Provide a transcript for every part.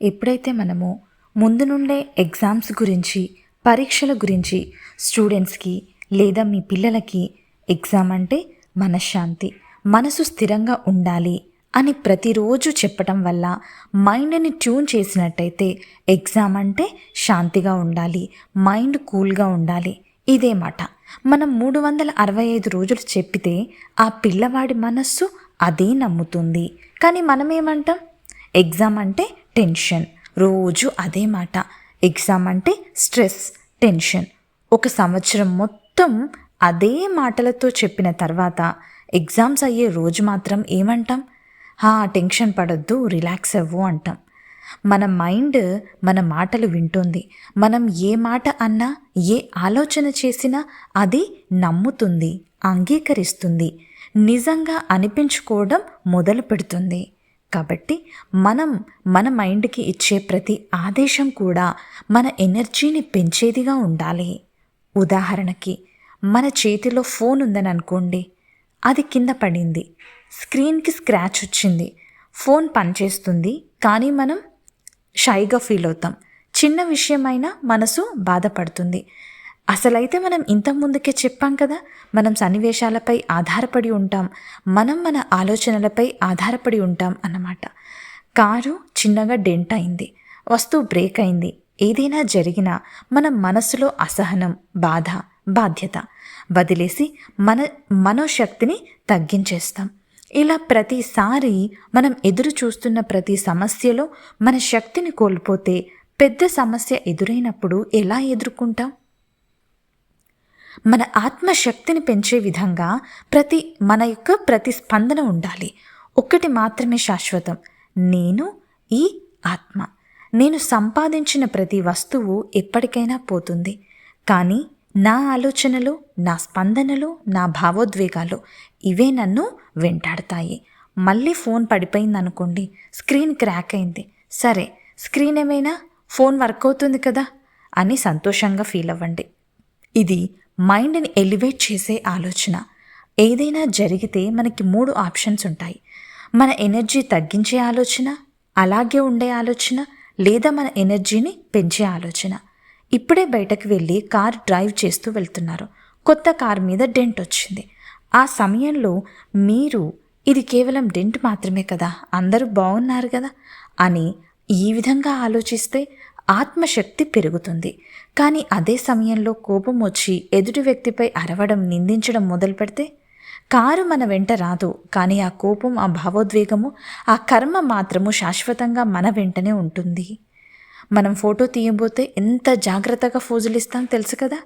ఎప్పుడైతే మనము ముందు నుండే ఎగ్జామ్స్ గురించి పరీక్షల గురించి స్టూడెంట్స్కి లేదా మీ పిల్లలకి ఎగ్జామ్ అంటే మనశ్శాంతి మనసు స్థిరంగా ఉండాలి అని ప్రతిరోజు చెప్పటం వల్ల మైండ్ని ట్యూన్ చేసినట్టయితే ఎగ్జామ్ అంటే శాంతిగా ఉండాలి మైండ్ కూల్గా ఉండాలి. ఇదే మాట. మనం మూడు వందల అరవై ఐదు రోజులు చెప్పితే ఆ పిల్లవాడి మనస్సు అదే నమ్ముతుంది. కానీ మనం ఏమంటాం ఎగ్జామ్ అంటే టెన్షన్. రోజు అదే మాట. ఎగ్జామ్ అంటే స్ట్రెస్ టెన్షన్. ఒక సంవత్సరం మొత్తం అదే మాటలతో చెప్పిన తర్వాత ఎగ్జామ్స్ అయ్యే రోజు మాత్రం ఏమంటాం? హా టెన్షన్ పడొద్దు రిలాక్స్ అవ్వు అంటాం. మన మైండ్ మన మాటలు వింటుంది. మనం ఏ మాట అన్నా ఏ ఆలోచన చేసినా అది నమ్ముతుంది అంగీకరిస్తుంది. నిజంగా అనిపించుకోవడం మొదలు పెడుతుంది కాబట్టి మనం మన మైండ్కి ఇచ్చే ప్రతి ఆదేశం కూడా మన ఎనర్జీని పెంచేదిగా ఉండాలి. ఉదాహరణకి మన చేతిలో ఫోన్ ఉందని అనుకోండి. అది కింద పడింది. స్క్రీన్కి స్క్రాచ్ వచ్చింది. ఫోన్ పనిచేస్తుంది కానీ మనం షైగా ఫీల్ అవుతాం. చిన్న విషయమైనా మనసు బాధపడుతుంది. అసలైతే మనం ఇంతకుముందుకే చెప్పాం కదా మనం సన్నివేశాలపై ఆధారపడి ఉంటాం మనం మన ఆలోచనలపై ఆధారపడి ఉంటాం అన్నమాట. కారు చిన్నగా డెంట్ అయింది వస్తువు బ్రేక్ అయింది ఏదైనా జరిగినా మన మనసులో అసహనం బాధ బాధ్యత వదిలేసి మన మనోశక్తిని తగ్గించేస్తాం. ఇలా ప్రతిసారి మనం ఎదురు చూస్తున్న ప్రతి సమస్యలో మన శక్తిని కోల్పోతే పెద్ద సమస్య ఎదురైనప్పుడు ఎలా ఎదుర్కొంటాం? మన ఆత్మశక్తిని పెంచే విధంగా ప్రతి మన యొక్క ప్రతిస్పందన ఉండాలి. ఒక్కటి మాత్రమే శాశ్వతం. నేను ఈ ఆత్మ. నేను సంపాదించిన ప్రతి వస్తువు ఎప్పటికైనా పోతుంది. కానీ నా ఆలోచనలు నా స్పందనలు నా భావోద్వేగాలు ఇవే నన్ను వెంటాడతాయి. మళ్ళీ ఫోన్ పడిపోయింది అనుకోండి స్క్రీన్ క్రాక్ అయింది. సరే స్క్రీన్ ఏమైనా ఫోన్ వర్క్ అవుతుంది కదా అని సంతోషంగా ఫీల్ అవ్వండి. ఇది మైండ్ని ఎలివేట్ చేసే ఆలోచన. ఏదైనా జరిగితే మనకి మూడు ఆప్షన్స్ ఉంటాయి. మన ఎనర్జీ తగ్గించే ఆలోచన అలాగే ఉండే ఆలోచన లేదా మన ఎనర్జీని పెంచే ఆలోచన. ఇప్పుడే బయటకు వెళ్ళి కార్ డ్రైవ్ చేస్తూ వెళ్తున్నారు. కొత్త కార్ మీద డెంట్ వచ్చింది. ఆ సమయంలో మీరు ఇది కేవలం డెంట్ మాత్రమే కదా అందరూ బాగున్నారు కదా అని ఈ విధంగా ఆలోచిస్తే ఆత్మశక్తి పెరుగుతుంది. కానీ అదే సమయంలో కోపం వచ్చి ఎదుటి వ్యక్తిపై అరవడం నిందించడం మొదలు పెడితే కారు మన వెంట రాదు. కానీ ఆ కోపం ఆ భావోద్వేగము ఆ కర్మ మాత్రము శాశ్వతంగా మన వెంటనే ఉంటుంది. మనం ఫోటో తీయబోతే ఎంత జాగ్రత్తగా ఫోజులు ఇస్తాం తెలుసు కదా?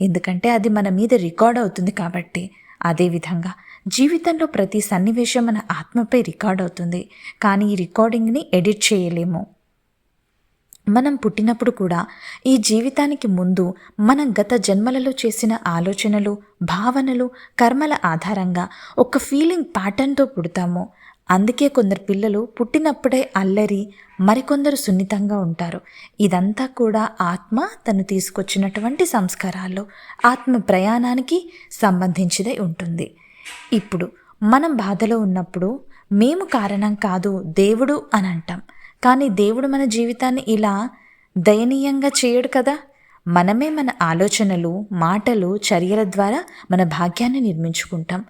ఎందుకంటే అది మన మీద రికార్డ్ అవుతుంది కాబట్టి. అదేవిధంగా జీవితంలో ప్రతి సన్నివేశం మన ఆత్మపై రికార్డ్ అవుతుంది. కానీ ఈ రికార్డింగ్ని ఎడిట్ చేయలేము. మనం పుట్టినప్పుడు కూడా ఈ జీవితానికి ముందు మనం గత జన్మలలో చేసిన ఆలోచనలు భావనలు కర్మల ఆధారంగా ఒక ఫీలింగ్ ప్యాటర్న్తో పుడతాము. అందుకే కొందరు పిల్లలు పుట్టినప్పుడే అల్లరి మరికొందరు సున్నితంగా ఉంటారు. ఇదంతా కూడా ఆత్మ తను తీసుకొచ్చినటువంటి సంస్కారాలు ఆత్మ ప్రయాణానికి సంబంధించిదై ఉంటుంది. ఇప్పుడు మనం బాధలో ఉన్నప్పుడు మేము కారణం కాదు దేవుడు అని అంటాం. కానీ దేవుడు మన జీవితాన్ని ఇలా దయనీయంగా చేయడు కదా? మనమే మన ఆలోచనలు మాటలు చర్యల ద్వారా మన భాగ్యాన్ని నిర్మించుకుంటాం.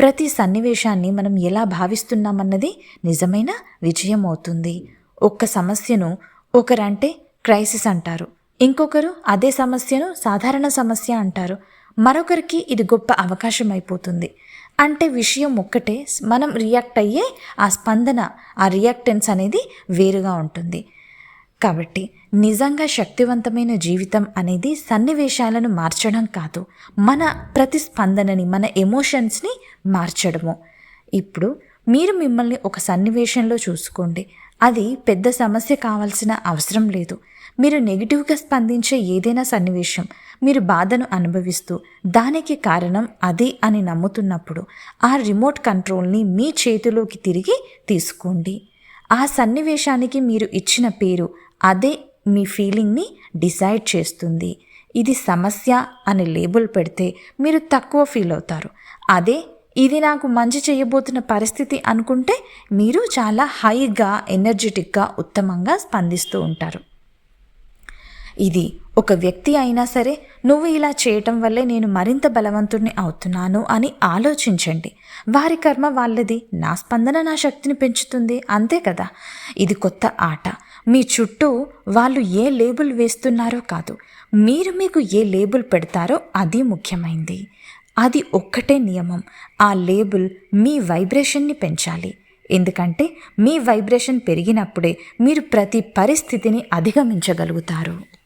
ప్రతి సన్నివేశాన్ని మనం ఎలా భావిస్తున్నామన్నది నిజమైన విజయం అవుతుంది. ఒక్క సమస్యను ఒకరంటే క్రైసిస్ అంటారు. ఇంకొకరు అదే సమస్యను సాధారణ సమస్య అంటారు. మరొకరికి ఇది గొప్ప అవకాశం అయిపోతుంది అంటే విషయం ఒక్కటే మనం రియాక్ట్ అయ్యే ఆ స్పందన ఆ రియాక్టెన్స్ అనేది వేరుగా ఉంటుంది. కాబట్టి నిజంగా శక్తివంతమైన జీవితం అనేది సన్నివేశాలను మార్చడం కాదు. మన ప్రతిస్పందనని మన ఎమోషన్స్ని మార్చడము. ఇప్పుడు మీరు మిమ్మల్ని ఒక సన్నివేశంలో చూసుకోండి. అది పెద్ద సమస్య కావాల్సిన అవసరం లేదు. మీరు నెగిటివ్గా స్పందించే ఏదైనా సన్నివేశం మీరు బాధను అనుభవిస్తూ దానికి కారణం అది అని నమ్ముతున్నప్పుడు ఆ రిమోట్ కంట్రోల్ని మీ చేతిలోకి తిరిగి తీసుకోండి. ఆ సన్నివేశానికి మీరు ఇచ్చిన పేరు అదే మీ ఫీలింగ్ని డిసైడ్ చేస్తుంది. ఇది సమస్య అని లేబుల్ పెడితే మీరు తక్కువ ఫీల్ అవుతారు. అదే ఇది నాకు మంచి చేయబోతున్న పరిస్థితి అనుకుంటే మీరు చాలా హైగా ఎనర్జెటిక్గా ఉత్తమంగా స్పందిస్తూ ఉంటారు. ఇది ఒక వ్యక్తి అయినా సరే నువ్వు ఇలా చేయటం వల్లే నేను మరింత బలవంతుణ్ణి అవుతున్నాను అని ఆలోచించండి. వారి కర్మ వాళ్ళది. నా స్పందన నా శక్తిని పెంచుతుంది. అంతే కదా? ఇది కొత్త ఆట. మీ చుట్టూ వాళ్ళు ఏ లేబుల్ వేస్తున్నారో కాదు. మీరు మీకు ఏ లేబుల్ పెడతారో అది ముఖ్యమైంది. అది ఒక్కటే నియమం. ఆ లేబుల్ మీ వైబ్రేషన్ని పెంచాలి. ఎందుకంటే మీ వైబ్రేషన్ పెరిగినప్పుడే మీరు ప్రతి పరిస్థితిని అధిగమించగలుగుతారు.